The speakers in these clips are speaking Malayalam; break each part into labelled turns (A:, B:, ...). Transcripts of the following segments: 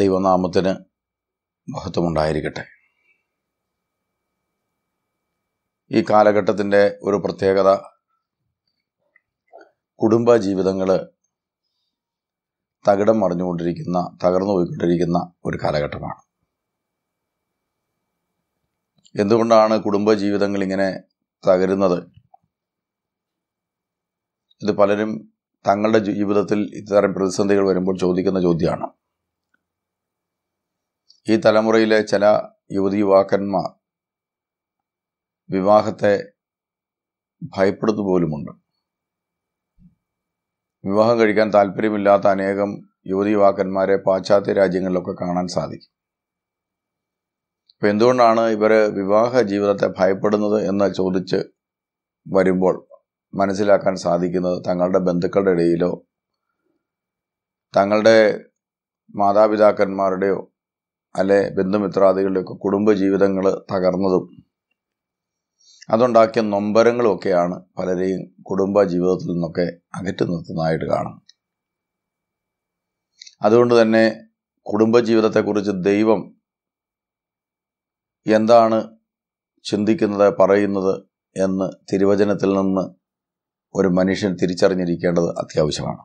A: ദൈവനാമത്തിന് മഹത്വമുണ്ടായിരിക്കട്ടെ. ഈ കാലഘട്ടത്തിന്റെ ഒരു പ്രത്യേകത കുടുംബ ജീവിതങ്ങൾ തകിടം മറിഞ്ഞുകൊണ്ടിരിക്കുന്ന തകർന്നു പോയിക്കൊണ്ടിരിക്കുന്ന ഒരു കാലഘട്ടമാണ്. എന്തുകൊണ്ടാണ് കുടുംബ ജീവിതങ്ങൾ ഇങ്ങനെ തകരുന്നത്? ഇത് പലരും തങ്ങളുടെ ജീവിതത്തിൽ ഇത്തരം പ്രതിസന്ധികൾ വരുമ്പോൾ ചോദിക്കുന്ന ചോദ്യമാണ്. ഈ തലമുറയിലെ ചില യുവതി യുവാക്കന്മാർ വിവാഹത്തെ ഭയപ്പെടുന്നു പോലുമുണ്ട്. വിവാഹം കഴിക്കാൻ താല്പര്യമില്ലാത്ത അനേകം യുവതി യുവാക്കന്മാരെ പാശ്ചാത്യ രാജ്യങ്ങളിലൊക്കെ കാണാൻ സാധിക്കും. അപ്പം എന്തുകൊണ്ടാണ് ഇവർ വിവാഹ ജീവിതത്തെ ഭയപ്പെടുന്നത് എന്ന് ചോദിച്ച് വരുമ്പോൾ മനസ്സിലാക്കാൻ സാധിക്കുന്നത് തങ്ങളുടെ ബന്ധുക്കളുടെ ഇടയിലോ തങ്ങളുടെ മാതാപിതാക്കന്മാരുടെയോ അല്ലെ ബന്ധുമിത്രാദികളുടെയൊക്കെ കുടുംബജീവിതങ്ങൾ തകർന്നതും അതുണ്ടാക്കിയ നൊമ്പരങ്ങളുമൊക്കെയാണ് പലരെയും കുടുംബ ജീവിതത്തിൽ നിന്നൊക്കെ അകറ്റി നിർത്തുന്നതായിട്ട് കാണും അതുകൊണ്ട് തന്നെ കുടുംബജീവിതത്തെക്കുറിച്ച് ദൈവം എന്താണ് ചിന്തിക്കുന്നത് പറയുന്നത് എന്ന് തിരുവചനത്തിൽ നിന്ന് ഒരു മനുഷ്യൻ തിരിച്ചറിഞ്ഞിരിക്കേണ്ടത് അത്യാവശ്യമാണ്.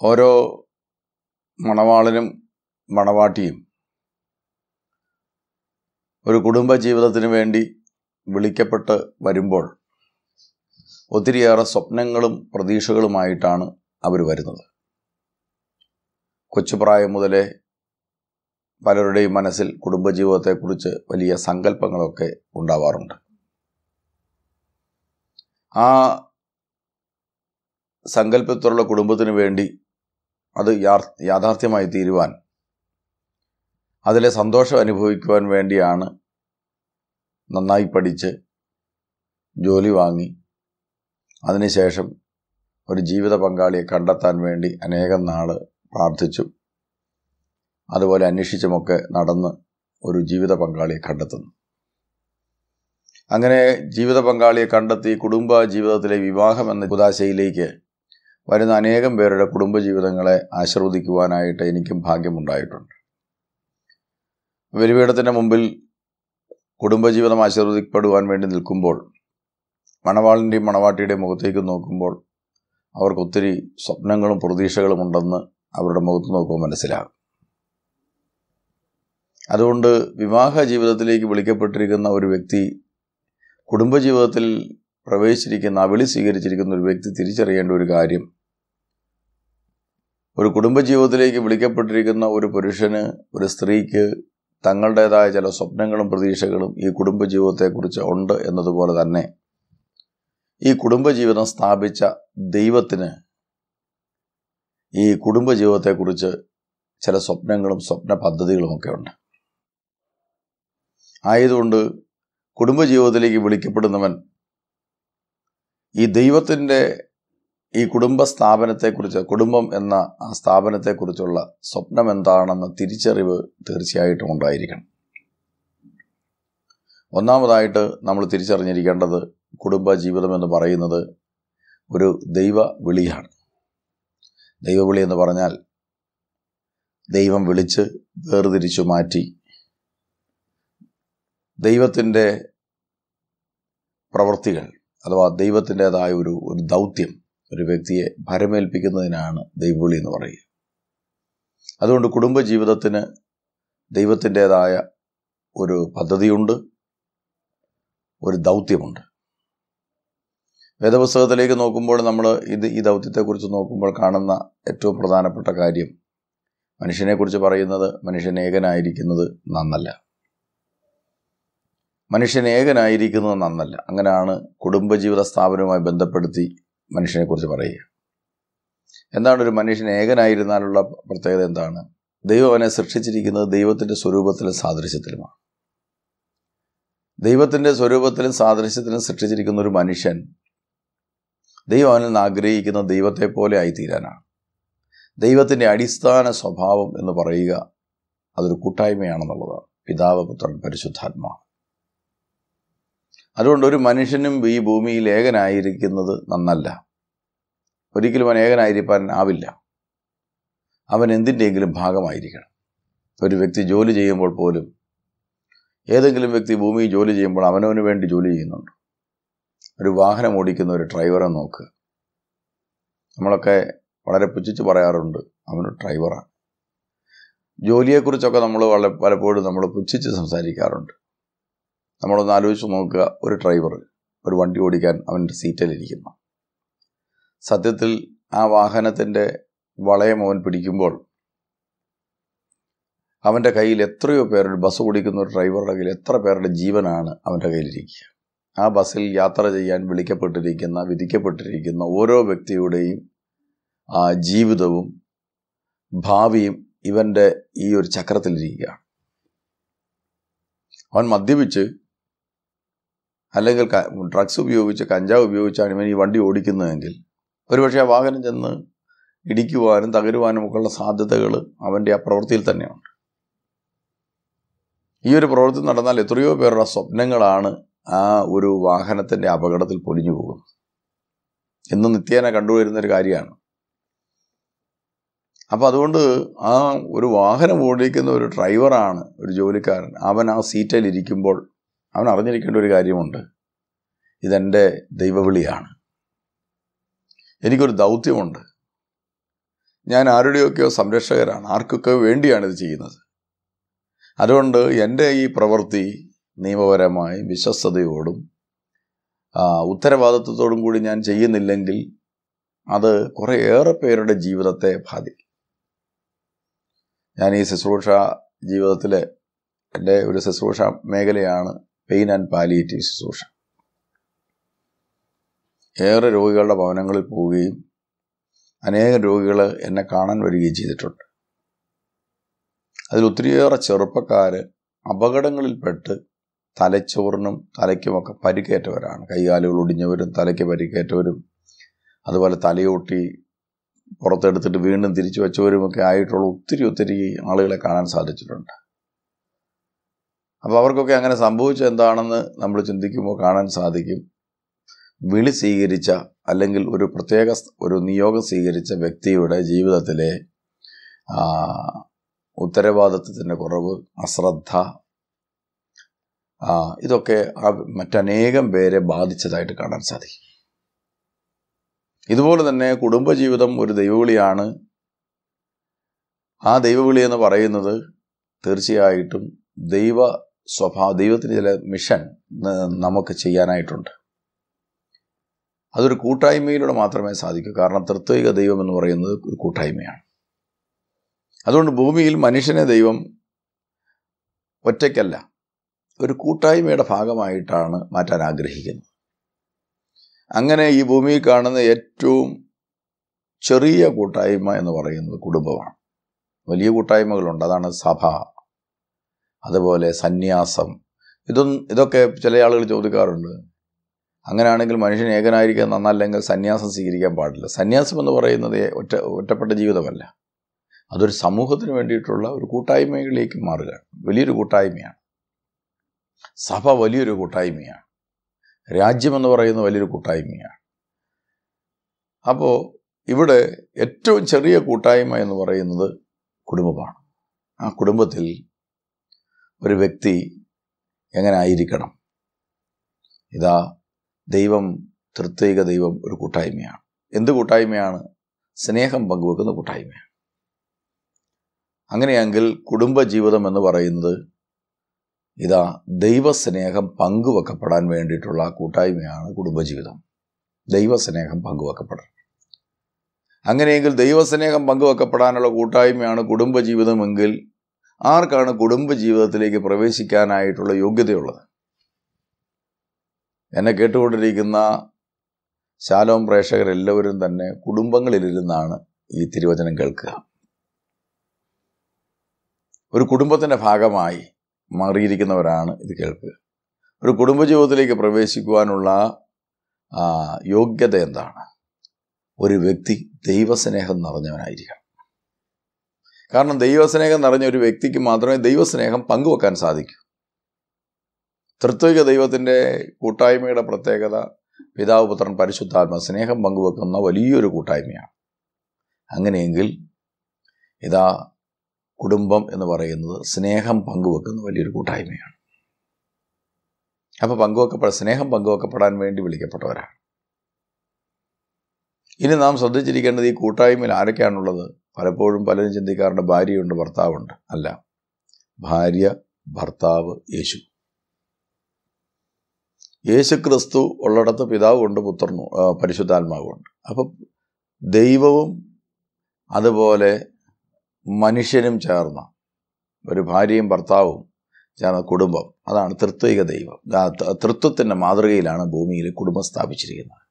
A: ഓരോ മണവാളനും മണവാട്ടിയും ഒരു കുടുംബ ജീവിതത്തിന് വേണ്ടി വിളിക്കപ്പെട്ട് വരുമ്പോൾ ഒത്തിരിയേറെ സ്വപ്നങ്ങളും പ്രതീക്ഷകളുമായിട്ടാണ് അവർ വരുന്നത്. കൊച്ചുപ്രായം മുതലേ പലരുടെയും മനസ്സിൽ കുടുംബജീവിതത്തെക്കുറിച്ച് വലിയ സങ്കല്പങ്ങളൊക്കെ ഉണ്ടാവാറുണ്ട്. ആ സങ്കല്പത്തിലുള്ള കുടുംബത്തിന് വേണ്ടി അത് യാഥാർത്ഥ്യമായി തീരുവാൻ. അതിലെ സന്തോഷം അനുഭവിക്കുവാൻ വേണ്ടിയാണ് നന്നായി പഠിച്ച് ജോലി വാങ്ങി. അതിനുശേഷം ഒരു ജീവിത പങ്കാളിയെ കണ്ടെത്താൻ വേണ്ടി അനേകം നാൾ പ്രാർത്ഥിച്ചു. അതുപോലെ അന്വേഷിച്ചുമൊക്കെ നടന്ന് ഒരു ജീവിത പങ്കാളിയെ കണ്ടെത്തുന്നു. അങ്ങനെ ജീവിത പങ്കാളിയെ കണ്ടെത്തി കുടുംബ ജീവിതത്തിലെ വിവാഹം എന്ന കുതാശയിലേക്ക് വരുന്ന അനേകം പേരുടെ കുടുംബജീവിതങ്ങളെ ആശീർവദിക്കുവാനായിട്ട് എനിക്കും ഭാഗ്യമുണ്ടായിട്ടുണ്ട്. ബലിപീഠത്തിന്റെ മുമ്പിൽ കുടുംബജീവിതം ആശീർവദിക്കപ്പെടുവാൻ വേണ്ടി നിൽക്കുമ്പോൾ മണവാളിന്റെയും മണവാട്ടിയുടെയും മുഖത്തേക്ക് നോക്കുമ്പോൾ അവർക്ക് ഒത്തിരി സ്വപ്നങ്ങളും പ്രതീക്ഷകളും ഉണ്ടെന്ന് അവരുടെ മുഖത്ത് നോക്കുമ്പോൾ മനസ്സിലാകും. അതുകൊണ്ട് വിവാഹ ജീവിതത്തിലേക്ക് വിളിക്കപ്പെട്ടിരിക്കുന്ന ഒരു വ്യക്തി കുടുംബജീവിതത്തിൽ പ്രവേശിച്ചിരിക്കുന്ന അവിളി സ്വീകരിച്ചിരിക്കുന്ന ഒരു വ്യക്തി തിരിച്ചറിയേണ്ട ഒരു കാര്യം. ഒരു കുടുംബജീവിതത്തിലേക്ക് വിളിക്കപ്പെട്ടിരിക്കുന്ന ഒരു പുരുഷന് ഒരു സ്ത്രീക്ക് തങ്ങളുടേതായ ചില സ്വപ്നങ്ങളും പ്രതീക്ഷകളും ഈ കുടുംബജീവിതത്തെക്കുറിച്ച് ഉണ്ട് എന്നതുപോലെ തന്നെ ഈ കുടുംബജീവിതം സ്ഥാപിച്ച ദൈവത്തിന് ഈ കുടുംബജീവിതത്തെക്കുറിച്ച് ചില സ്വപ്നങ്ങളും സ്വപ്ന പദ്ധതികളുമൊക്കെ ഉണ്ട്. ആയതുകൊണ്ട് കുടുംബജീവിതത്തിലേക്ക് വിളിക്കപ്പെടുന്നവൻ ഈ ദൈവത്തിന്റെ ഈ കുടുംബ സ്ഥാപനത്തെക്കുറിച്ച് കുടുംബം എന്ന ആ സ്ഥാപനത്തെക്കുറിച്ചുള്ള സ്വപ്നം എന്താണെന്ന തിരിച്ചറിവ് തീർച്ചയായിട്ടും ഉണ്ടായിരിക്കണം. ഒന്നാമതായിട്ട് നമ്മൾ തിരിച്ചറിഞ്ഞിരിക്കേണ്ടത് കുടുംബ ജീവിതം എന്ന് പറയുന്നത് ഒരു ദൈവ വിളിയാണ് ദൈവവിളി എന്ന് പറഞ്ഞാൽ ദൈവം വിളിച്ച് വേർതിരിച്ചു മാറ്റി ദൈവത്തിന്റെ പ്രവൃത്തികൾ അഥവാ ദൈവത്തിന്റെതായ ഒരു ഒരു ദൗത്യം ഒരു വ്യക്തിയെ ഭരമേൽപ്പിക്കുന്നതിനാണ് ദൈവവിളി എന്ന് പറയുക. അതുകൊണ്ട് കുടുംബജീവിതത്തിന് ദൈവത്തിന്റെതായ ഒരു പദ്ധതിയുണ്ട് ഒരു ദൗത്യമുണ്ട്. വേദപുസ്തകത്തിലേക്ക് നോക്കുമ്പോൾ നമ്മൾ ഇത് ഈ ദൗത്യത്തെക്കുറിച്ച് നോക്കുമ്പോൾ കാണുന്ന ഏറ്റവും പ്രധാനപ്പെട്ട കാര്യം മനുഷ്യനെക്കുറിച്ച് പറയുന്നത് മനുഷ്യൻ ഏകനായിരിക്കുന്നത് നന്നല്ല. മനുഷ്യൻ ഏകനായിരിക്കുന്നത് നന്നല്ല അങ്ങനെയാണ് കുടുംബജീവിത സ്ഥാപനവുമായി ബന്ധപ്പെടുത്തി മനുഷ്യനെക്കുറിച്ച് പറയുക. എന്താണ് ഒരു മനുഷ്യൻ ഏകനായിരുന്നാലുള്ള പ്രത്യേകത എന്താണ്? ദൈവം അവനെ സൃഷ്ടിച്ചിരിക്കുന്നത് ദൈവത്തിന്റെ സ്വരൂപത്തിലും സാദൃശ്യത്തിലുമാണ്. ദൈവത്തിന്റെ സ്വരൂപത്തിലും സാദൃശ്യത്തിലും സൃഷ്ടിച്ചിരിക്കുന്ന ഒരു മനുഷ്യൻ ദൈവം അവനിൽ ആഗ്രഹിക്കുന്ന ദൈവത്തെ പോലെ ആയിത്തീരാനാണ്. ദൈവത്തിന്റെ അടിസ്ഥാന സ്വഭാവം എന്ന് പറയുക അതൊരു കൂട്ടായ്മയാണെന്നുള്ളതാണ്. പിതാവ് പുത്രൻ പരിശുദ്ധാത്മാവ്. അതുകൊണ്ട് ഒരു മനുഷ്യനും ഈ ഭൂമിയിൽ ഏകനായിരിക്കുന്നത് നന്നല്ല. ഒരിക്കലും അവൻ ഏകനായിരിക്കാൻ ആവില്ല. അവൻ എന്തിന്റെയെങ്കിലും ഭാഗമായിരിക്കണം. ഒരു വ്യക്തി ജോലി ചെയ്യുമ്പോൾ പോലും ഏതെങ്കിലും വ്യക്തി ഭൂമിയിൽ ജോലി ചെയ്യുമ്പോൾ അവനവന് വേണ്ടി ജോലി ചെയ്യുന്നുണ്ട്. ഒരു വാഹനം ഓടിക്കുന്ന ഒരു ഡ്രൈവറെ നോക്കുക നമ്മളൊക്കെ വളരെ പുച്ഛിച്ച് പറയാറുണ്ട് അവനൊരു ഡ്രൈവറാണ്. ജോലിയെക്കുറിച്ചൊക്കെ നമ്മൾ വളരെ പലപ്പോഴും നമ്മൾ പുച്ഛിച്ച് സംസാരിക്കാറുണ്ട്. നമ്മളൊന്ന് ആലോചിച്ച് നോക്കുക ഒരു ഡ്രൈവർ ഒരു വണ്ടി ഓടിക്കാൻ അവന്റെ സീറ്റിലിരിക്കുന്നു. സത്യത്തിൽ ആ വാഹനത്തിന്റെ വളയം അവൻ പിടിക്കുമ്പോൾ അവന്റെ കയ്യിൽ എത്രയോ പേരുടെ ബസ് ഓടിക്കുന്ന ഒരു ഡ്രൈവറുടെ കയ്യിൽ എത്ര പേരുടെ ജീവനാണ് അവന്റെ കയ്യിലിരിക്കുക. ആ ബസ്സിൽ യാത്ര ചെയ്യാൻ വിളിക്കപ്പെട്ടിരിക്കുന്ന വിധിക്കപ്പെട്ടിരിക്കുന്ന ഓരോ വ്യക്തിയുടെയും ആ ജീവിതവും ഭാവിയും ഇവന്റെ ഈ ഒരു ചക്രത്തിലിരിക്കുകയാണ്. അവൻ മദ്യപിച്ച് അല്ലെങ്കിൽ ഡ്രഗ്സ് ഉപയോഗിച്ച് കഞ്ചാവ് ഉപയോഗിച്ചാണ് ഇവൻ ഈ വണ്ടി ഓടിക്കുന്നതെങ്കിൽ. ഒരുപക്ഷെ ആ വാഹനം ചെന്ന് ഇടിക്കുവാനും തകരുവാനും ഒക്കെയുള്ള സാധ്യതകൾ അവന്റെ ആ പ്രവൃത്തിയിൽ തന്നെയുണ്ട്. ഈ ഒരു പ്രവൃത്തി നടന്നാൽ എത്രയോ പേരുടെ സ്വപ്നങ്ങളാണ് ആ ഒരു വാഹനത്തിന്റെ അപകടത്തിൽ പൊലിഞ്ഞു പോകുന്നത്. എന്ന് നിത്യേന കണ്ടുവരുന്നൊരു കാര്യമാണ്. അപ്പോൾ അതുകൊണ്ട് ആ ഒരു വാഹനം ഓടിക്കുന്ന ഒരു ഡ്രൈവറാണ് ഒരു ജോലിക്കാരൻ. അവൻ ആ സീറ്റിൽ ഇരിക്കുമ്പോൾ അവൻ അറിഞ്ഞിരിക്കേണ്ട ഒരു കാര്യമുണ്ട്. ഇതെന്റെ ദൈവവിളിയാണ്. എനിക്കൊരു ദൗത്യമുണ്ട്. ഞാൻ ആരുടെയൊക്കെയോ സംരക്ഷകരാണ്. ആർക്കൊക്കെ വേണ്ടിയാണ് ഇത് ചെയ്യുന്നത്. അതുകൊണ്ട് എന്റെ ഈ പ്രവൃത്തി നിയമപരമായി വിശ്വസ്തയോടും ഉത്തരവാദിത്വത്തോടും കൂടി ഞാൻ ചെയ്യുന്നില്ലെങ്കിൽ അത് കുറേയേറെ പേരുടെ ജീവിതത്തെ ബാധിക്കും. ഞാൻ ഈ ശുശ്രൂഷ ജീവിതത്തിലെ എന്റെ ഒരു ശുശ്രൂഷ മേഖലയാണ് പെയിൻ ആൻഡ് പാലിയേറ്റീവ് ശുശ്രൂഷ ഏറെ രോഗികളുടെ ഭവനങ്ങളിൽ പോവുകയും അനേകം രോഗികൾ എന്നെ കാണാൻ വരികയും ചെയ്തിട്ടുണ്ട്. അതിലൊത്തിരിയേറെ ചെറുപ്പക്കാർ അപകടങ്ങളിൽപ്പെട്ട് തലച്ചോറിനും തലയ്ക്കുമൊക്കെ പരിക്കേറ്റവരാണ്. കൈകാലുകൾ ഒടിഞ്ഞവരും തലയ്ക്ക് പരിക്കേറ്റവരും അതുപോലെ തലയോട്ടി പുറത്തെടുത്തിട്ട് വീണ്ടും തിരിച്ചു വെച്ചവരുമൊക്കെ ആയിട്ടുള്ള ഒത്തിരി ഒത്തിരി ആളുകളെ കാണാൻ സാധിച്ചിട്ടുണ്ട്. അപ്പോൾ അവർക്കൊക്കെ അങ്ങനെ സംഭവിച്ചത് എന്താണെന്ന് നമ്മൾ ചിന്തിക്കുമ്പോൾ കാണാൻ സാധിക്കും. വിളി സ്വീകരിച്ച അല്ലെങ്കിൽ ഒരു പ്രത്യേക ഒരു നിയോഗം സ്വീകരിച്ച വ്യക്തിയുടെ ജീവിതത്തിലെ ഉത്തരവാദിത്വത്തിന്റെ കുറവ് അശ്രദ്ധ ഇതൊക്കെ ആ മറ്റനേകം പേരെ ബാധിച്ചതായിട്ട് കാണാൻ സാധിക്കും. ഇതുപോലെ തന്നെ കുടുംബജീവിതം ഒരു ദൈവവിളിയാണ്. ആ ദൈവവിളി എന്ന് പറയുന്നത് തീർച്ചയായിട്ടും ദൈവ സ്വഭാവ ദൈവത്തിന് ചില മിഷൻ നമുക്ക് ചെയ്യാനായിട്ടുണ്ട്. അതൊരു കൂട്ടായ്മയിലൂടെ മാത്രമേ സാധിക്കൂ. കാരണം തൃത്വിക ദൈവം എന്ന് പറയുന്നത് ഒരു കൂട്ടായ്മയാണ്. അതുകൊണ്ട് ഭൂമിയിൽ മനുഷ്യനെ ദൈവം ഒറ്റയ്ക്കല്ല ഒരു കൂട്ടായ്മയുടെ ഭാഗമായിട്ടാണ് മാറ്റാൻ ആഗ്രഹിക്കുന്നത്. അങ്ങനെ ഈ ഭൂമിയിൽ കാണുന്ന ഏറ്റവും ചെറിയ കൂട്ടായ്മ എന്ന് പറയുന്നത് കുടുംബമാണ്. വലിയ കൂട്ടായ്മകളുണ്ട്. അതാണ് സഭ. അതുപോലെ സന്യാസം. ഇതൊന്നും ഇതൊക്കെ ചില ആളുകൾ ചോദിക്കാറുണ്ട്. അങ്ങനെയാണെങ്കിൽ മനുഷ്യൻ ഏകനായിരിക്കാൻ നന്നല്ലെങ്കിൽ സന്യാസം സ്വീകരിക്കാൻ പാടില്ല. സന്യാസം എന്ന് പറയുന്നത് ഒറ്റ ഒറ്റപ്പെട്ട ജീവിതമല്ല. അതൊരു സമൂഹത്തിന് വേണ്ടിയിട്ടുള്ള ഒരു കൂട്ടായ്മയിലേക്ക് മാറുക. വലിയൊരു കൂട്ടായ്മയാണ്. സഭ വലിയൊരു കൂട്ടായ്മയാണ്. രാജ്യമെന്ന് പറയുന്ന വലിയൊരു കൂട്ടായ്മയാണ്. അപ്പോൾ ഇവിടെ ഏറ്റവും ചെറിയ കൂട്ടായ്മ എന്ന് പറയുന്നത് കുടുംബമാണ്. ആ കുടുംബത്തിൽ ഒരു വ്യക്തി എങ്ങനെ ആയിരിക്കണം ഇതാ ദൈവം തൃത്വിക ദൈവം ഒരു കൂട്ടായ്മയാണ്. എന്ത് കൂട്ടായ്മയാണ്? സ്നേഹം പങ്കുവെക്കുന്ന കൂട്ടായ്മയാണ്. അങ്ങനെയെങ്കിൽ കുടുംബജീവിതം എന്ന് പറയുന്നത് ഇതാ ദൈവസ്നേഹം പങ്കുവെക്കപ്പെടാൻ വേണ്ടിയിട്ടുള്ള കൂട്ടായ്മയാണ് കുടുംബജീവിതം. ദൈവസ്നേഹം പങ്കുവെക്കപ്പെടണം. അങ്ങനെയെങ്കിൽ ദൈവസ്നേഹം പങ്കുവെക്കപ്പെടാനുള്ള കൂട്ടായ്മയാണ് കുടുംബജീവിതമെങ്കിൽ ആർക്കാണ് കുടുംബ ജീവിതത്തിലേക്ക് പ്രവേശിക്കാനായിട്ടുള്ള യോഗ്യതയുള്ളത്? എന്നെ കേട്ടുകൊണ്ടിരിക്കുന്ന ശാലോം പ്രേക്ഷകരെല്ലാവരും തന്നെ കുടുംബങ്ങളിലിരുന്നാണ് ഈ തിരുവചനം കേൾക്കുക. ഒരു കുടുംബത്തിന്റെ ഭാഗമായി മാറിയിരിക്കുന്നവരാണ് ഇത് കേൾക്കുക. ഒരു കുടുംബജീവിതത്തിലേക്ക് പ്രവേശിക്കുവാനുള്ള യോഗ്യത എന്താണ്? ഒരു വ്യക്തി ദൈവസ്നേഹം നിറഞ്ഞവനായിരിക്കണം. കാരണം ദൈവസ്നേഹം നിറഞ്ഞ ഒരു വ്യക്തിക്ക് മാത്രമേ ദൈവസ്നേഹം പങ്കുവെക്കാൻ സാധിക്കൂ. തൃത്വിക ദൈവത്തിന്റെ കൂട്ടായ്മയുടെ പ്രത്യേകത പിതാവ് പുത്രൻ പരിശുദ്ധാത്മ സ്നേഹം പങ്കുവെക്കുന്ന വലിയൊരു കൂട്ടായ്മയാണ്. അങ്ങനെയെങ്കിൽ ഇതാ കുടുംബം എന്ന് പറയുന്നത് സ്നേഹം പങ്കുവെക്കുന്ന വലിയൊരു കൂട്ടായ്മയാണ്. അപ്പോൾ പങ്കുവെക്കപ്പെട സ്നേഹം പങ്കുവെക്കപ്പെടാൻ വേണ്ടി വിളിക്കപ്പെട്ടവരാണ്. ഇനി നാം ശ്രദ്ധിച്ചിരിക്കേണ്ടത് ഈ കൂട്ടായ്മയിൽ ആരൊക്കെയാണുള്ളത്? പലപ്പോഴും പലരും ചിന്തിക്കാറുണ്ട് ഭാര്യയുണ്ട് ഭർത്താവുണ്ട്. അല്ല ഭാര്യ ഭർത്താവ് യേശു. യേശു ക്രിസ്തു ഉള്ളിടത്ത് പിതാവുണ്ട് പുത്രനു പരിശുദ്ധാത്മാവുമുണ്ട്. അപ്പം ദൈവവും അതുപോലെ മനുഷ്യനും ചേർന്ന ഒരു ഭാര്യയും ഭർത്താവും ചേർന്ന കുടുംബം അതാണ് തൃത്വിക ദൈവം. തൃത്വത്തിന്റെ മാതൃകയിലാണ് ഭൂമിയിൽ കുടുംബം സ്ഥാപിച്ചിരിക്കുന്നത്.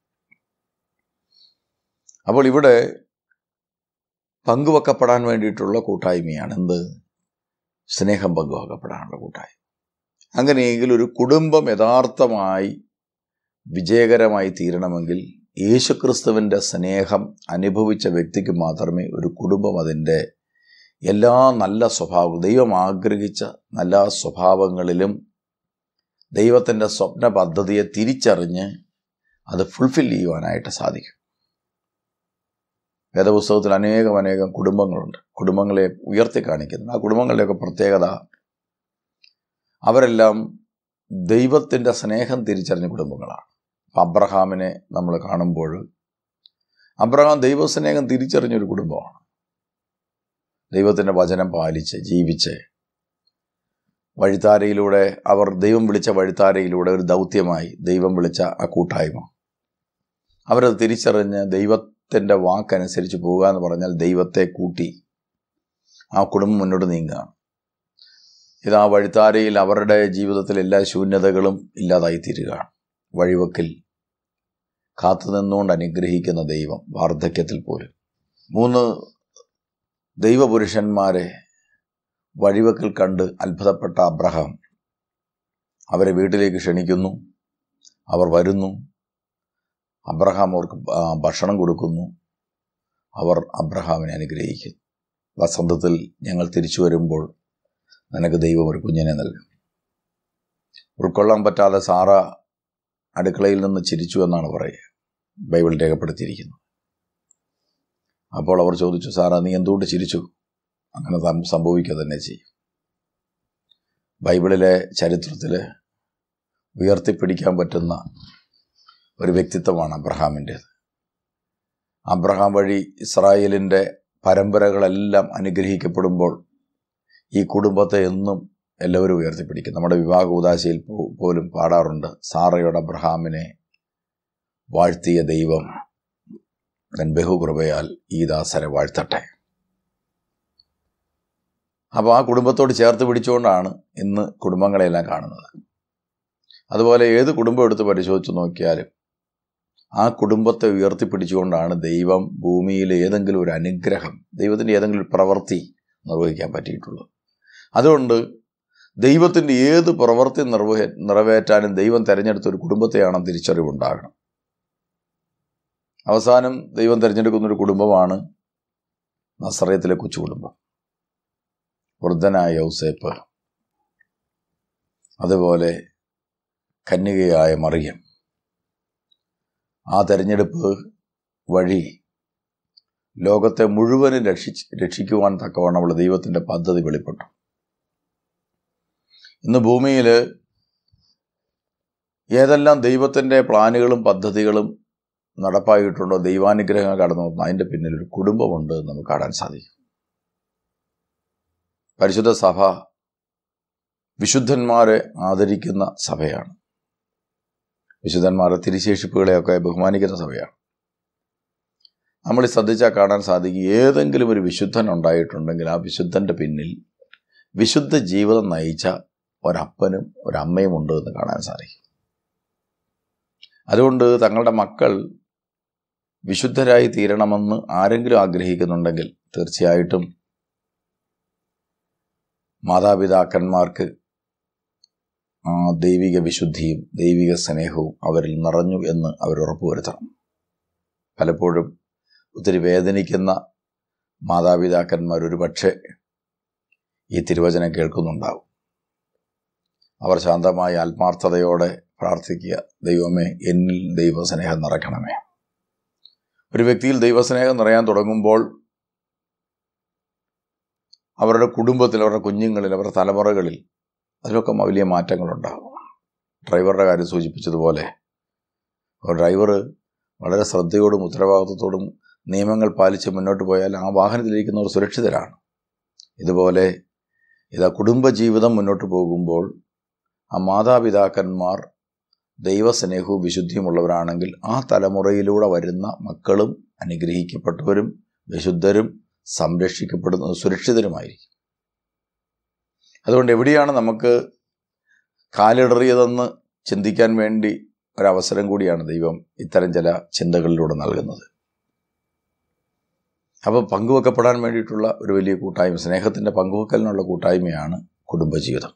A: അപ്പോൾ ഇവിടെ പങ്കുവെക്കപ്പെടാൻ വേണ്ടിയിട്ടുള്ള കൂട്ടായ്മയാണ്. എന്ത്? സ്നേഹം പങ്കുവെക്കപ്പെടാനുള്ള കൂട്ടായ്മ. അങ്ങനെയെങ്കിൽ ഒരു കുടുംബം യഥാർത്ഥമായി വിജയകരമായി തീരണമെങ്കിൽ യേശുക്രിസ്തുവിന്റെ സ്നേഹം അനുഭവിച്ച വ്യക്തിക്ക് മാത്രമേ ഒരു കുടുംബം അതിന്റെ എല്ലാ നല്ല സ്വഭാവ ദൈവം ആഗ്രഹിച്ച നല്ല സ്വഭാവങ്ങളിലും ദൈവത്തിന്റെ സ്വപ്ന പദ്ധതിയെ തിരിച്ചറിഞ്ഞ് അത് ഫുൾഫിൽ ചെയ്യുവാനായിട്ട് സാധിക്കും. വേദപുസ്തകത്തിൽ അനേകം അനേകം കുടുംബങ്ങളുണ്ട്. കുടുംബങ്ങളെ ഉയർത്തി കാണിക്കുന്നു. ആ കുടുംബങ്ങളുടെയൊക്കെ പ്രത്യേകത അവരെല്ലാം ദൈവത്തിന്റെ സ്നേഹം തിരിച്ചറിഞ്ഞ കുടുംബങ്ങളാണ്. അപ്പം അബ്രഹാമിനെ നമ്മൾ കാണുമ്പോൾ അബ്രഹാം ദൈവസ്നേഹം തിരിച്ചറിഞ്ഞൊരു കുടുംബമാണ്. ദൈവത്തിന്റെ വചനം പാലിച്ച് ജീവിച്ച് വഴിത്താരയിലൂടെ അവർ ദൈവം വിളിച്ച വഴിത്താരയിലൂടെ ഒരു ദൗത്യമായി ദൈവം വിളിച്ച ആ കൂട്ടായ്മ. അവരത് തിരിച്ചറിഞ്ഞ് ദൈവത്തിന്റെ വാക്കനുസരിച്ച് പോവുക എന്ന് പറഞ്ഞാൽ ദൈവത്തെ കൂട്ടി ആ കുടുംബം മുന്നോട്ട് നീങ്ങുകയാണ് ഇത് ആ വഴിത്താരയിൽ അവരുടെ ജീവിതത്തിൽ എല്ലാ ശൂന്യതകളും ഇല്ലാതായി തീരുകയാണ് വഴിവക്കിൽ കാത്തുനിന്നുകൊണ്ട് അനുഗ്രഹിക്കുന്ന ദൈവം വാർദ്ധക്യത്തിൽ പോലും. മൂന്ന് ദൈവപുരുഷന്മാരെ വഴിവക്കിൽ കണ്ട് അത്ഭുതപ്പെട്ട അബ്രഹാം അവരെ വീട്ടിലേക്ക് ക്ഷണിക്കുന്നു. അവർ വരുന്നു. അബ്രഹാം അവർക്ക് ഭക്ഷണം കൊടുക്കുന്നു. അവർ അബ്രഹാമിനെ അനുഗ്രഹിക്കുന്നു വസന്തത്തിൽ ഞങ്ങൾ തിരിച്ചു വരുമ്പോൾ നിനക്ക് ദൈവം ഒരു കുഞ്ഞിനെ നൽകും. ഉൾക്കൊള്ളാൻ പറ്റാതെ സാറ അടുക്കളയിൽ നിന്ന് ചിരിച്ചു എന്നാണ് പറയുക. ബൈബിൾ രേഖപ്പെടുത്തിയിരിക്കുന്നത് അപ്പോൾ അവർ ചോദിച്ചു സാറ നീ എന്തുകൊണ്ട് ചിരിച്ചു? അങ്ങനെ സംഭവിക്കുക തന്നെ ചെയ്യും. ബൈബിളിലെ ചരിത്രത്തിൽ ഉയർത്തിപ്പിടിക്കാൻ പറ്റുന്ന ഒരു വ്യക്തിത്വമാണ് അബ്രഹാമിന്റേത്. അബ്രഹാം വഴി ഇസ്രായേലിന്റെ പരമ്പരകളെല്ലാം അനുഗ്രഹിക്കപ്പെടുമ്പോൾ ഈ കുടുംബത്തെ എന്നും എല്ലാവരും ഉയർത്തിപ്പിടിക്കും. നമ്മുടെ വിവാഹ ഉദാശയിൽ പോലും പാടാറുണ്ട്. സാറയുടെ അബ്രഹാമിനെ വാഴ്ത്തിയ ദൈവം തൻ ബഹുകൃപയാൽ ഈ ദാസരെ വാഴ്ത്തട്ടെ. അപ്പോൾ ആ കുടുംബത്തോട് ചേർത്ത് പിടിച്ചുകൊണ്ടാണ് ഇന്ന് കുടുംബങ്ങളെല്ലാം കാണുന്നത്. അതുപോലെ ഏത് കുടുംബം എടുത്ത് പരിശോധിച്ച് നോക്കിയാലും ആ കുടുംബത്തെ ഉയർത്തിപ്പിടിച്ചുകൊണ്ടാണ് ദൈവം ഭൂമിയിൽ ഏതെങ്കിലും ഒരു അനുഗ്രഹം ദൈവത്തിന്റെ ഏതെങ്കിലും ഒരു പ്രവൃത്തി നിർവഹിക്കാൻ പറ്റിയിട്ടുള്ളത്. അതുകൊണ്ട് ദൈവത്തിന്റെ ഏത് പ്രവൃത്തി നിർവഹ നിറവേറ്റാനും ദൈവം തിരഞ്ഞെടുത്ത ഒരു കുടുംബത്തെയാണ് തിരിച്ചറിവുണ്ടാകണം. അവസാനം ദൈവം തിരഞ്ഞെടുക്കുന്ന ഒരു കുടുംബമാണ് നസ്രയത്തിലെ കൊച്ചു കുടുംബം വൃദ്ധനായ ഔസേപ്പ് അതുപോലെ കന്യകയായ മറിയം. ആ തെരഞ്ഞെടുപ്പ് വഴി ലോകത്തെ മുഴുവനും രക്ഷിച്ച് രക്ഷിക്കുവാൻ തക്കവണ്ണമുള്ള ദൈവത്തിന്റെ പദ്ധതി വെളിപ്പെട്ടു. ഇന്ന് ഭൂമിയിൽ ഏതെല്ലാം ദൈവത്തിന്റെ പ്ലാനുകളും പദ്ധതികളും നടപ്പായിട്ടുണ്ടോ ദൈവാനുഗ്രഹങ്ങൾ കടന്നു വന്നു. അതിന്റെ പിന്നിൽ ഒരു കുടുംബമുണ്ട് എന്ന് നമുക്ക് കാണാൻ സാധിക്കും. പരിശുദ്ധ സഭ വിശുദ്ധന്മാരെ ആദരിക്കുന്ന സഭയാണ്. വിശുദ്ധന്മാരെ തിരിശേഷിപ്പുകളെയൊക്കെ ബഹുമാനിക്കുന്ന സഭയാണ്. നമ്മൾ ശ്രദ്ധിച്ചാൽ കാണാൻ സാധിക്കും ഏതെങ്കിലും ഒരു വിശുദ്ധൻ ഉണ്ടായിട്ടുണ്ടെങ്കിൽ ആ വിശുദ്ധന്റെ പിന്നിൽ വിശുദ്ധ ജീവിതം നയിച്ച ഒരപ്പനും ഒരമ്മയും ഉണ്ട് എന്ന് കാണാൻ സാധിക്കും. അതുകൊണ്ട് തങ്ങളുടെ മക്കൾ വിശുദ്ധരായി തീരണമെന്ന് ആരെങ്കിലും ആഗ്രഹിക്കുന്നുണ്ടെങ്കിൽ തീർച്ചയായിട്ടും മാതാപിതാക്കന്മാർക്ക് ആ ദൈവിക വിശുദ്ധിയും ദൈവിക സ്നേഹവും അവരിൽ നിറഞ്ഞു എന്ന് അവർ ഉറപ്പുവരുത്തണം. പലപ്പോഴും ഒത്തിരി വേദനിക്കുന്ന മാതാപിതാക്കന്മാർ ഒരു പക്ഷേ ഈ തിരുവചനം കേൾക്കുന്നുണ്ടാവും. അവർ ശാന്തമായ ആത്മാർത്ഥതയോടെ പ്രാർത്ഥിക്കുക ദൈവമേ എന്നിൽ ദൈവസ്നേഹം നിറയ്ക്കണമേ. ഒരു വ്യക്തിയിൽ ദൈവസ്നേഹം നിറയാൻ തുടങ്ങുമ്പോൾ അവരുടെ കുടുംബത്തിൽ അവരുടെ കുഞ്ഞുങ്ങളിൽ അവരുടെ തലമുറകളിൽ അതിലൊക്കെ വലിയ മാറ്റങ്ങളുണ്ടാകും. ഡ്രൈവറുടെ കാര്യം സൂചിപ്പിച്ചതുപോലെ ഡ്രൈവർ വളരെ ശ്രദ്ധയോടും ഉത്തരവാദിത്വത്തോടും നിയമങ്ങൾ പാലിച്ച് മുന്നോട്ട് പോയാൽ ആ വാഹനത്തിലിരിക്കുന്നവർ സുരക്ഷിതരാണ്. ഇതുപോലെ ഇതാ കുടുംബജീവിതം മുന്നോട്ട് പോകുമ്പോൾ ആ മാതാപിതാക്കന്മാർ ദൈവസ്നേഹവും വിശുദ്ധിയുമുള്ളവരാണെങ്കിൽ ആ തലമുറയിലൂടെ വരുന്ന മക്കളും അനുഗ്രഹിക്കപ്പെട്ടവരും വിശുദ്ധരും സംരക്ഷിക്കപ്പെടുന്ന സുരക്ഷിതരുമായിരിക്കും. അതുകൊണ്ട് എവിടെയാണ് നമുക്ക് കാലിടറിയതെന്ന് ചിന്തിക്കാൻ വേണ്ടി ഒരവസരം കൂടിയാണ് ദൈവം ഇത്തരം ചില ചിന്തകളിലൂടെ നൽകുന്നത്. അപ്പോൾ പങ്കുവെക്കപ്പെടാൻ വേണ്ടിയിട്ടുള്ള ഒരു വലിയ കൂട്ടായ്മ സ്നേഹത്തിന്റെ പങ്കുവെക്കലിനുള്ള കൂട്ടായ്മയാണ് കുടുംബജീവിതം.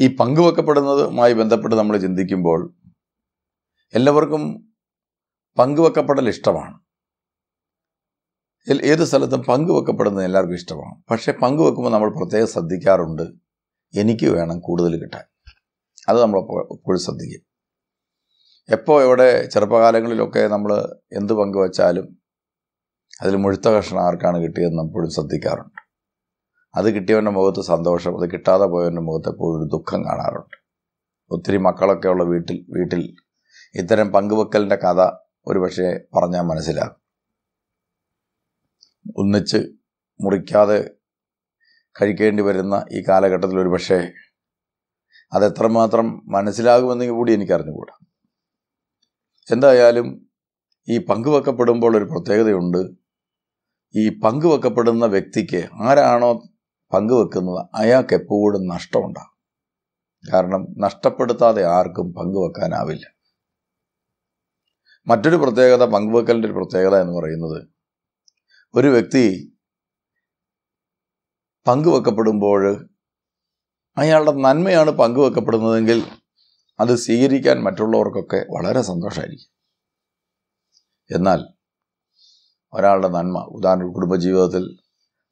A: ഈ പങ്കുവെക്കപ്പെടുന്നതുമായി ബന്ധപ്പെട്ട് നമ്മൾ ചിന്തിക്കുമ്പോൾ എല്ലാവർക്കും പങ്കുവെക്കപ്പെടൽ ഇഷ്ടമാണ്. ഏത് സ്ഥലത്തും പങ്കുവെക്കപ്പെടുന്നത് എല്ലാവർക്കും ഇഷ്ടമാണ്. പക്ഷേ പങ്കുവെക്കുമ്പോൾ നമ്മൾ പ്രത്യേകം ശ്രദ്ധിക്കാറുണ്ട്. എനിക്ക് വേണം കൂടുതൽ കിട്ടാൻ. അത് നമ്മൾ എപ്പോഴും ശ്രദ്ധിക്കും. എപ്പോൾ എവിടെ ചെറുപ്പകാലങ്ങളിലൊക്കെ നമ്മൾ എന്ത് പങ്കുവച്ചാലും അതിൽ മുഴുത്ത കഷ്ണം ആർക്കാണ് കിട്ടിയതെന്ന് എപ്പോഴും ശ്രദ്ധിക്കാറുണ്ട്. അത് കിട്ടിയവന്റെ മുഖത്ത് സന്തോഷം അത് കിട്ടാതെ പോയവന്റെ മുഖത്ത് എപ്പോഴും ഒരു ദുഃഖം കാണാറുണ്ട്. ഒത്തിരി മക്കളൊക്കെ ഉള്ള വീട്ടിൽ വീട്ടിൽ ഇത്തരം പങ്കുവെക്കലിന്റെ കഥ ഒരുപക്ഷെ പറഞ്ഞാൽ മനസ്സിലാകും. ഒന്നിച്ച് മുറിക്കാതെ കഴിക്കേണ്ടി വരുന്ന ഈ കാലഘട്ടത്തിൽ ഒരു പക്ഷേ അതെത്രമാത്രം മനസ്സിലാകുമെന്ന് കൂടി എനിക്ക് അറിഞ്ഞുകൂടാ എന്തായാലും ഈ പങ്കുവെക്കപ്പെടുമ്പോൾ ഒരു പ്രത്യേകതയുണ്ട്. ഈ പങ്കുവെക്കപ്പെടുന്ന വ്യക്തിക്ക് ആരാണോ പങ്കുവെക്കുന്നത് അയാൾക്ക് എപ്പോഴും നഷ്ടമുണ്ടാകും. കാരണം നഷ്ടപ്പെടുത്താതെ ആർക്കും പങ്കുവെക്കാനാവില്ല. മറ്റൊരു പ്രത്യേകത പങ്കുവെക്കലിന്റെ ഒരു പ്രത്യേകത എന്ന് പറയുന്നത് ഒരു വ്യക്തി പങ്കുവെക്കപ്പെടുമ്പോൾ അയാളുടെ നന്മയാണ് പങ്കുവെക്കപ്പെടുന്നതെങ്കിൽ അത് സ്വീകരിക്കാൻ മറ്റുള്ളവർക്കൊക്കെ വളരെ സന്തോഷമായിരിക്കും എന്നാൽ ഒരാളുടെ നന്മ ഉദാഹരണം കുടുംബജീവിതത്തിൽ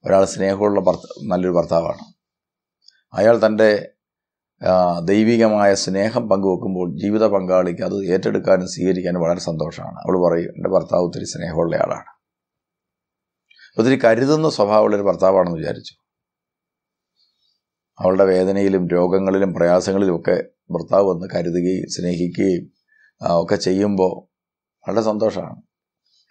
A: ഒരാൾ സ്നേഹമുള്ള ഭർത്ത നല്ലൊരു ഭർത്താവാണ്. അയാൾ തന്റെ ദൈവികമായ സ്നേഹം പങ്കുവെക്കുമ്പോൾ ജീവിത പങ്കാളിക്ക് അത് ഏറ്റെടുക്കാനും സ്വീകരിക്കാനും വളരെ സന്തോഷമാണ്. അവൾ പറയും എന്റെ ഭർത്താവ് ഒത്തിരി സ്നേഹമുള്ള ആളാണ്. ഒത്തിരി കരുതുന്ന സ്വഭാവമുള്ളൊരു ഭർത്താവാണെന്ന് വിചാരിച്ചു. അവളുടെ വേദനയിലും രോഗങ്ങളിലും പ്രയാസങ്ങളിലും ഒക്കെ ഭർത്താവ് വന്ന് കരുതുകയും സ്നേഹിക്കുകയും ഒക്കെ ചെയ്യുമ്പോൾ വളരെ സന്തോഷമാണ്.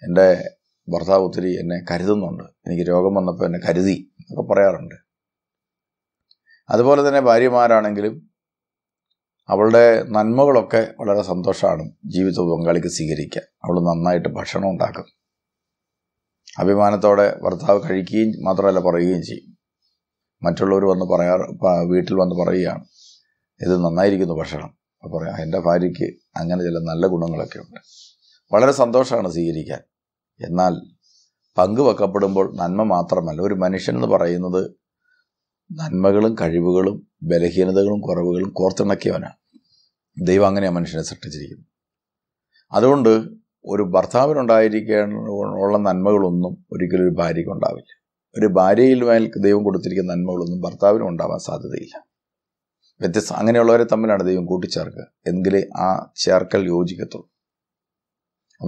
A: എന്റെ ഭർത്താവ് ഒത്തിരി എന്നെ കരുതുന്നുണ്ട്. എനിക്ക് രോഗം വന്നപ്പോൾ എന്നെ കരുതി എന്നൊക്കെ പറയാറുണ്ട്. അതുപോലെ തന്നെ ഭാര്യമാരാണെങ്കിലും അവളുടെ നന്മകളൊക്കെ വളരെ സന്തോഷമാണ് ജീവിത പങ്കാളിക്ക് സ്വീകരിക്കുക അവൾ നന്നായിട്ട് ഭക്ഷണം ഉണ്ടാക്കും. അഭിമാനത്തോടെ ഭർത്താവ് കഴിക്കുകയും മാത്രമല്ല പറയുകയും ചെയ്യും. മറ്റുള്ളവർ വന്ന് പറയാറ് വീട്ടിൽ വന്ന് പറയുകയാണ്. ഇത് നന്നായിരിക്കുന്നു ഭക്ഷണം. അപ്പോൾ പറയാം എന്റെ ഭാര്യയ്ക്ക് അങ്ങനെ ചില നല്ല ഗുണങ്ങളൊക്കെ ഉണ്ട്. വളരെ സന്തോഷമാണ് സ്വീകരിക്കാൻ. എന്നാൽ പങ്കുവെക്കപ്പെടുമ്പോൾ നന്മ മാത്രമല്ല. ഒരു മനുഷ്യൻ എന്ന് പറയുന്നത് നന്മകളും കഴിവുകളും ബലഹീനതകളും കുറവുകളും കോർത്തിണക്കിയവനാണ്. ദൈവം അങ്ങനെയാണ് മനുഷ്യനെ സൃഷ്ടിച്ചിരിക്കുന്നത്. അതുകൊണ്ട് ഒരു ഭർത്താവിനുണ്ടായിരിക്കാനുള്ള നന്മകളൊന്നും ഒരിക്കലും ഒരു ഭാര്യയ്ക്ക് ഉണ്ടാവില്ല. ഒരു ഭാര്യയിൽ മേൽ ദൈവം കൊടുത്തിരിക്കുന്ന നന്മകളൊന്നും ഭർത്താവിനും ഉണ്ടാവാൻ സാധ്യതയില്ല. വ്യത്യസ്ത അങ്ങനെയുള്ളവരെ തമ്മിലാണ് ദൈവം കൂട്ടിച്ചേർക്കുക. എങ്കിലേ ആ ചേർക്കൽ യോജിക്കത്തുള്ളൂ.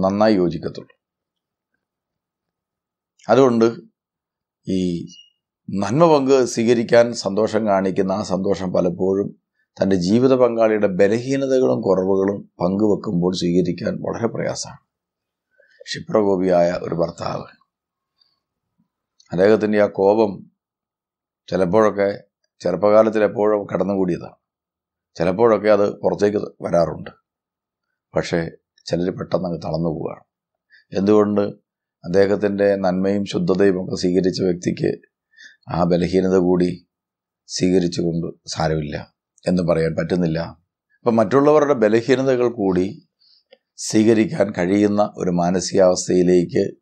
A: നന്നായി യോജിക്കത്തുള്ളൂ. അതുകൊണ്ട് ഈ നന്മ പങ്ക് സ്വീകരിക്കാൻ സന്തോഷം കാണിക്കുന്ന ആ സന്തോഷം പലപ്പോഴും തന്റെ ജീവിത പങ്കാളിയുടെ ബലഹീനതകളും കുറവുകളും പങ്കുവെക്കുമ്പോൾ സ്വീകരിക്കാൻ വളരെ പ്രയാസമാണ്. ക്ഷിപ്രകോപിയായ ഒരു ഭർത്താവ്. അദ്ദേഹത്തിന്റെ ആ കോപം ചിലപ്പോഴൊക്കെ ചെറുപ്പകാലത്തിൽ എപ്പോഴും കടന്നുകൂടിയതാണ്. ചിലപ്പോഴൊക്കെ അത് പുറത്തേക്ക് വരാറുണ്ട്. പക്ഷേ ചിലർ പെട്ടെന്ന് അങ്ങ് തളർന്നു പോവുകയാണ്. എന്തുകൊണ്ട്? അദ്ദേഹത്തിന്റെ നന്മയും ശുദ്ധതയും ഒക്കെ സ്വീകരിച്ച വ്യക്തിക്ക് ആ ബലഹീനത കൂടി സ്വീകരിച്ചുകൊണ്ട് സാരമില്ല എന്ന് പറയാൻ പറ്റുന്നില്ല. അപ്പം മറ്റുള്ളവരുടെ ബലഹീനതകൾ കൂടി സ്വീകരിക്കാൻ കഴിയുന്ന ഒരു മാനസികാവസ്ഥയിലേക്ക്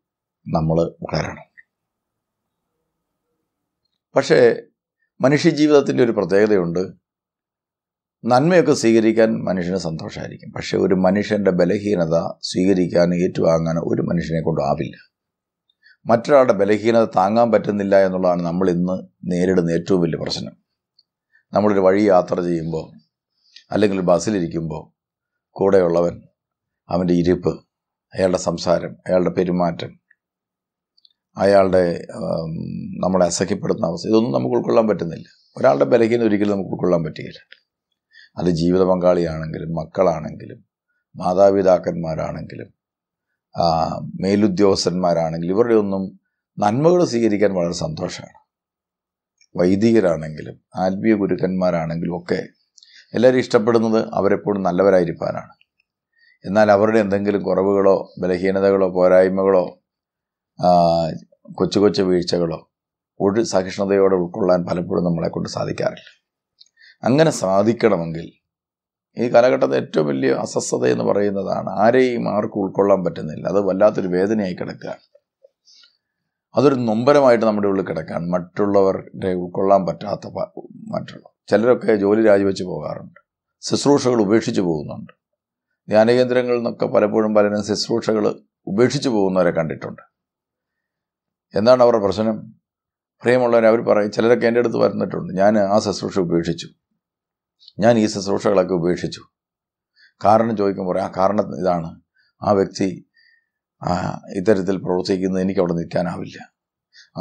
A: നമ്മൾ വളരണം. പക്ഷേ മനുഷ്യജീവിതത്തിന്റെ ഒരു പ്രത്യേകതയുണ്ട്. നന്മയൊക്കെ സ്വീകരിക്കാൻ മനുഷ്യന് സന്തോഷമായിരിക്കും പക്ഷേ ഒരു മനുഷ്യന്റെ ബലഹീനത സ്വീകരിക്കാൻ ഏറ്റുവാങ്ങാൻ ഒരു മനുഷ്യനെ കൊണ്ടാവില്ല മറ്റൊരാളുടെ ബലഹീനത താങ്ങാൻ പറ്റുന്നില്ല എന്നുള്ളതാണ് നമ്മൾ ഇന്ന് നേരിടുന്ന ഏറ്റവും വലിയ പ്രശ്നം. നമ്മളൊരു വഴി യാത്ര ചെയ്യുമ്പോൾ അല്ലെങ്കിൽ ബസ്സിലിരിക്കുമ്പോൾ കൂടെയുള്ളവൻ അവന്റെ ഇരിപ്പ് അയാളുടെ സംസാരം അയാളുടെ പെരുമാറ്റം അയാളുടെ നമ്മളെ അസഖ്യപ്പെടുത്തുന്ന അവസ്ഥ ഇതൊന്നും നമുക്ക് ഉൾക്കൊള്ളാൻ പറ്റുന്നില്ല. ഒരാളുടെ ബലഹീനം ഒരിക്കലും നമുക്ക് ഉൾക്കൊള്ളാൻ പറ്റുകയില്ല. അത് ജീവിത പങ്കാളിയാണെങ്കിലും മക്കളാണെങ്കിലും മാതാപിതാക്കന്മാരാണെങ്കിലും മേലുദ്യോഗസ്ഥന്മാരാണെങ്കിലും ഇവരുടെ ഒന്നും നന്മകൾ സ്വീകരിക്കാൻ വളരെ സന്തോഷമാണ്. വൈദികരാണെങ്കിലും ആത്മീയ ഗുരുക്കന്മാരാണെങ്കിലും ഒക്കെ എല്ലാവരും ഇഷ്ടപ്പെടുന്നത് അവരെപ്പോഴും നല്ലവരായിരിക്കാനാണ്. എന്നാൽ അവരുടെ എന്തെങ്കിലും കുറവുകളോ ബലഹീനതകളോ പോരായ്മകളോ കൊച്ചു കൊച്ചു വീഴ്ചകളോ ഒരു സഹിഷ്ണുതയോടെ ഉൾക്കൊള്ളാൻ പലപ്പോഴും നമ്മളെ കൊണ്ട് സാധിക്കാറില്ല. അങ്ങനെ സാധിക്കണമെങ്കിൽ ഈ കാലഘട്ടത്തിൽ ഏറ്റവും വലിയ അസ്വസ്ഥത എന്ന് പറയുന്നതാണ് ആരെയും ആർക്കും ഉൾക്കൊള്ളാൻ പറ്റുന്നില്ല. അത് വല്ലാത്തൊരു വേദനയായി കിടക്കുക. അതൊരു നൊമ്പരമായിട്ട് നമ്മുടെ ഉള്ളിൽ കിടക്കുകയാണ് മറ്റുള്ളവരുടെ ഉൾക്കൊള്ളാൻ പറ്റാത്ത മറ്റുള്ള ചിലരൊക്കെ ജോലി രാജിവെച്ച് പോകാറുണ്ട്. ശുശ്രൂഷകൾ ഉപേക്ഷിച്ച് പോകുന്നുണ്ട്. ധ്യാനകേന്ദ്രങ്ങളിൽ നിന്നൊക്കെ പലപ്പോഴും പലരും ശുശ്രൂഷകൾ ഉപേക്ഷിച്ചു പോകുന്നവരെ കണ്ടിട്ടുണ്ട്. എന്താണ് അവരുടെ പ്രശ്നം? പ്രിയമുള്ളവർ അവർ പറയും ചിലരൊക്കെ എന്റെ അടുത്ത് വരുന്നിട്ടുണ്ട് ഞാൻ ആ ശുശ്രൂഷ ഉപേക്ഷിച്ചു. ഞാൻ ഈ ശുശ്രൂഷകളൊക്കെ ഉപേക്ഷിച്ചു. കാരണം ചോദിക്കുമ്പോൾ ആ കാരണം ഇതാണ്. ആ വ്യക്തി ഇത്തരത്തിൽ പ്രവർത്തിക്കുന്നത് എനിക്ക് അവിടെ നിൽക്കാനാവില്ല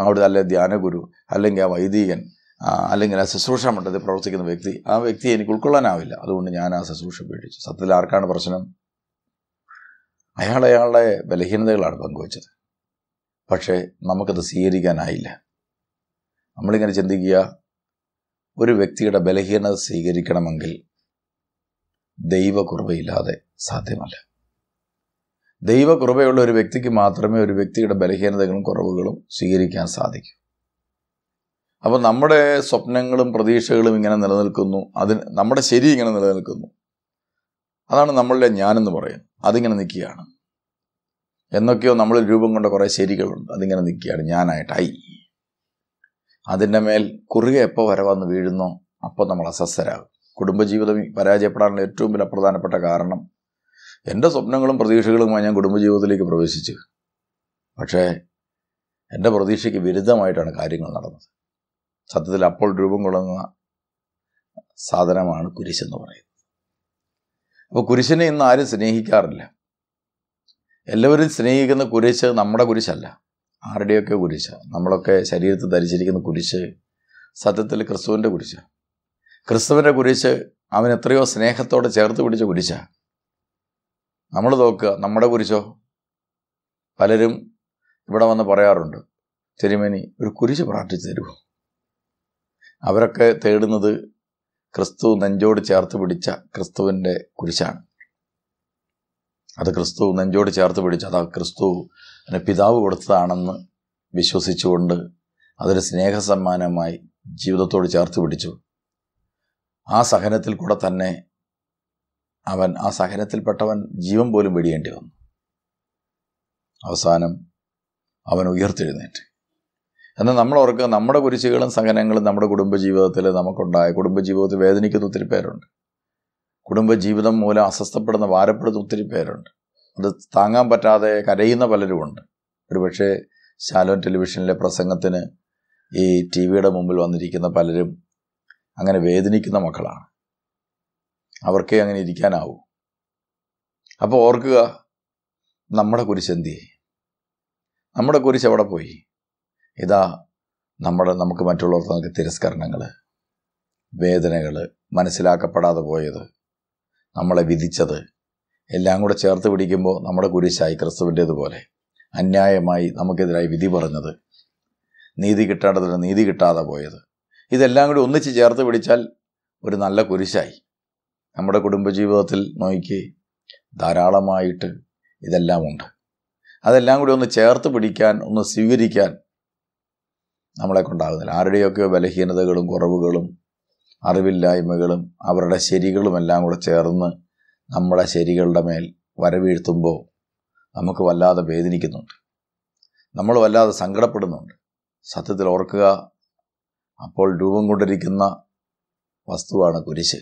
A: അവിടെ അല്ലെ ധ്യാനഗുരു അല്ലെങ്കിൽ ആ വൈദികൻ അല്ലെങ്കിൽ ആ ശുശ്രൂഷ മണ്ഡലത്തിൽ പ്രവർത്തിക്കുന്ന വ്യക്തി ആ വ്യക്തിയെ എനിക്ക് ഉൾക്കൊള്ളാനാവില്ല. അതുകൊണ്ട് ഞാൻ ആ ശുശ്രൂഷ ഉപേക്ഷിച്ചു. സത്യത്തിൽ ആർക്കാണ് പ്രശ്നം? അയാൾ അയാളുടെ ബലഹീനതകളാണ് പങ്കുവച്ചത്. പക്ഷേ നമുക്കത് സ്വീകരിക്കാനായില്ല. നമ്മളിങ്ങനെ ചിന്തിക്കുക ഒരു വ്യക്തിയുടെ ബലഹീനത സ്വീകരിക്കണമെങ്കിൽ ദൈവകുറവയില്ലാതെ സാധ്യമല്ല. ദൈവകുറവയുള്ള ഒരു വ്യക്തിക്ക് മാത്രമേ ഒരു വ്യക്തിയുടെ ബലഹീനതകളും കുറവുകളും സ്വീകരിക്കാൻ സാധിക്കൂ. അപ്പോൾ നമ്മുടെ സ്വപ്നങ്ങളും പ്രതീക്ഷകളും ഇങ്ങനെ നിലനിൽക്കുന്നു. അതിന് നമ്മുടെ ശരി ഇങ്ങനെ നിലനിൽക്കുന്നു. അതാണ് നമ്മളുടെ ഞാനെന്ന് പറയുന്നത്. അതിങ്ങനെ നിൽക്കുകയാണ്. എന്നൊക്കെയോ നമ്മൾ രൂപം കൊണ്ട കുറേ ശരികളുണ്ട്. അതിങ്ങനെ നിൽക്കുകയാണ്. ഞാനായിട്ടായി. അതിന്റെ മേൽ കുറുകെ എപ്പോൾ വരെ വീഴുന്നോ അപ്പോൾ നമ്മൾ അസ്വസ്ഥരാകും. കുടുംബജീവിതം പരാജയപ്പെടാനുള്ള ഏറ്റവും വില പ്രധാനപ്പെട്ട കാരണം എന്റെ സ്വപ്നങ്ങളും പ്രതീക്ഷകളുമായി ഞാൻ കുടുംബജീവിതത്തിലേക്ക് പ്രവേശിച്ചു. പക്ഷേ എന്റെ പ്രതീക്ഷയ്ക്ക് വിരുദ്ധമായിട്ടാണ് കാര്യങ്ങൾ നടന്നത്. സത്യത്തിൽ അപ്പോൾ രൂപം കൊള്ളുന്ന സാധനമാണ് കുരിശെന്ന് പറയുന്നത്. അപ്പോൾ കുരിശിനെ ഇന്ന് ആരും സ്നേഹിക്കാറില്ല. എല്ലാവരും സ്നേഹിക്കുന്ന കുരിശ് നമ്മുടെ കുരിശല്ല. ആരുടെയൊക്കെ കുരിശ്? നമ്മളൊക്കെ ശരീരത്തിൽ ധരിച്ചിരിക്കുന്ന കുരിശ് സത്യത്തിൽ ക്രിസ്തുവിന്റെ കുരിശ്. ക്രിസ്തുവിന്റെ കുരിശ് അവൻ എത്രയോ സ്നേഹത്തോടെ ചേർത്ത് പിടിച്ച കുരിശ. നമ്മൾ നോക്കുക നമ്മുടെ കുരിശോ? പലരും ഇവിടെ വന്ന് പറയാറുണ്ട് തിരുമേനി ഒരു കുരിശ് പ്രാർത്ഥിച്ചു തരുമോ അവരൊക്കെ തേടുന്നത് ക്രിസ്തു നെഞ്ചോട് ചേർത്ത് പിടിച്ച ക്രിസ്തുവിന്റെ കുരിശാണ്. അത് ക്രിസ്തു നെഞ്ചോട് ചേർത്ത് പിടിച്ച അത് ക്രിസ്തു പിതാവ് കൊടുത്തതാണെന്ന് വിശ്വസിച്ചുകൊണ്ട് അതൊരു സ്നേഹസമ്മാനമായി ജീവിതത്തോട് ചേർത്ത് പിടിച്ചു. ആ സഹനത്തിൽ കൂടെ തന്നെ അവൻ ആ സഹനത്തിൽപ്പെട്ടവൻ ജീവൻ പോലും വെടിയേണ്ടി വന്നു. അവസാനം അവൻ ഉയർത്തെഴുന്നേറ്റ്. എന്നാൽ നമ്മൾ ഓർക്കുക നമ്മുടെ കുരിശുകളും സഹനങ്ങളും നമ്മുടെ കുടുംബജീവിതത്തിൽ നമുക്കുണ്ടായ കുടുംബജീവിതത്തിൽ വേദനിക്കുന്ന ഒത്തിരി പേരുണ്ട്. കുടുംബജീവിതം മൂലം അസ്വസ്ഥപ്പെടുന്ന ഭാരപ്പെടുന്ന ഒത്തിരി പേരുണ്ട്. അത് താങ്ങാൻ പറ്റാതെ കരയുന്ന പലരുമുണ്ട് ഒരുപക്ഷെ ശാലോൻ ടെലിവിഷനിലെ പ്രസംഗത്തിന് ഈ ടി വിയുടെ മുമ്പിൽ വന്നിരിക്കുന്ന പലരും അങ്ങനെ വേദനിക്കുന്ന മക്കളാണ്. അവർക്കേ അങ്ങനെ ഇരിക്കാനാവൂ. അപ്പോൾ ഓർക്കുക നമ്മുടെ കുരിശ് നമ്മുടെ കുരിശ് എവിടെ പോയി? ഇതാ നമ്മുടെ നമുക്ക് മറ്റുള്ളവർക്ക് നമുക്ക് തിരസ്കരണങ്ങൾ വേദനകൾ മനസ്സിലാക്കപ്പെടാതെ പോയത് നമ്മളെ വിധിച്ചത് എല്ലാം കൂടെ ചേർത്ത് പിടിക്കുമ്പോൾ നമ്മുടെ കുരിശായി ക്രിസ്തുവിന്റേതുപോലെ അന്യായമായി നമുക്കെതിരായി വിധി പറഞ്ഞത് നീതി കിട്ടേണ്ടതിന് നീതി കിട്ടാതെ പോയത്. ഇതെല്ലാം കൂടി ഒന്നിച്ച് ചേർത്ത് പിടിച്ചാൽ ഒരു നല്ല കുരിശായി. നമ്മുടെ കുടുംബജീവിതത്തിൽ നോക്കി ധാരാളമായിട്ട് ഇതെല്ലാം ഉണ്ട്. അതെല്ലാം കൂടി ഒന്ന് ചേർത്ത് പിടിക്കാൻ ഒന്ന് സ്വീകരിക്കാൻ നമ്മളെ കൊണ്ടാകുന്നില്ല. ആരുടെയൊക്കെയോ ബലഹീനതകളും കുറവുകളും അറിവില്ലായ്മകളും അവരുടെ ശരികളും എല്ലാം കൂടെ ചേർന്ന് നമ്മുടെ ശരികളുടെ മേൽ വരവീഴ്ത്തുമ്പോൾ നമുക്ക് വല്ലാതെ വേദനിക്കുന്നുണ്ട്. നമ്മൾ വല്ലാതെ സങ്കടപ്പെടുന്നുണ്ട്. സത്യത്തിൽ ഓർക്കുക അപ്പോൾ രൂപം കൊണ്ടിരിക്കുന്ന വസ്തുവാണ് കുരിശ്.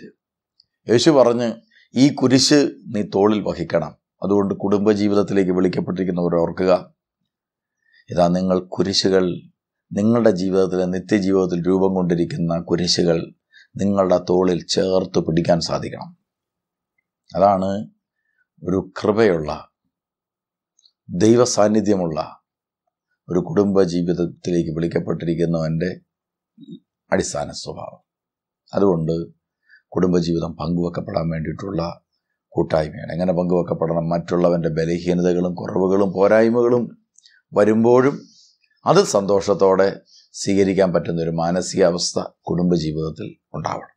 A: യേശു പറഞ്ഞ് ഈ കുരിശ് നീ തോളിൽ വഹിക്കണം. അതുകൊണ്ട് കുടുംബജീവിതത്തിലേക്ക് വിളിക്കപ്പെട്ടിരിക്കുന്നവർ ഓർക്കുക. ഇതാ നിങ്ങൾ കുരിശുകൾ നിങ്ങളുടെ ജീവിതത്തിൽ നിത്യജീവിതത്തിൽ രൂപം കൊണ്ടിരിക്കുന്ന കുരിശുകൾ നിങ്ങളുടെ തോളിൽ ചേർത്ത് പിടിക്കാൻ സാധിക്കണം. അതാണ് ഒരു കൃപയുള്ള ദൈവ സാന്നിധ്യമുള്ള ഒരു കുടുംബ ജീവിതത്തിലേക്ക് വിളിക്കപ്പെട്ടിരിക്കുന്നവന്റെ അടിസ്ഥാന സ്വഭാവം. അതുകൊണ്ട് കുടുംബജീവിതം പങ്കുവെക്കപ്പെടാൻ വേണ്ടിയിട്ടുള്ള കൂട്ടായ്മയാണ്. എങ്ങനെ പങ്കുവെക്കപ്പെടണം? മറ്റുള്ളവന്റെ ബലഹീനതകളും കുറവുകളും പോരായ്മകളും വരുമ്പോഴും അത് സന്തോഷത്തോടെ സ്വീകരിക്കാൻ പറ്റുന്ന ഒരു മാനസികാവസ്ഥ കുടുംബജീവിതത്തിൽ ഉണ്ടാവണം.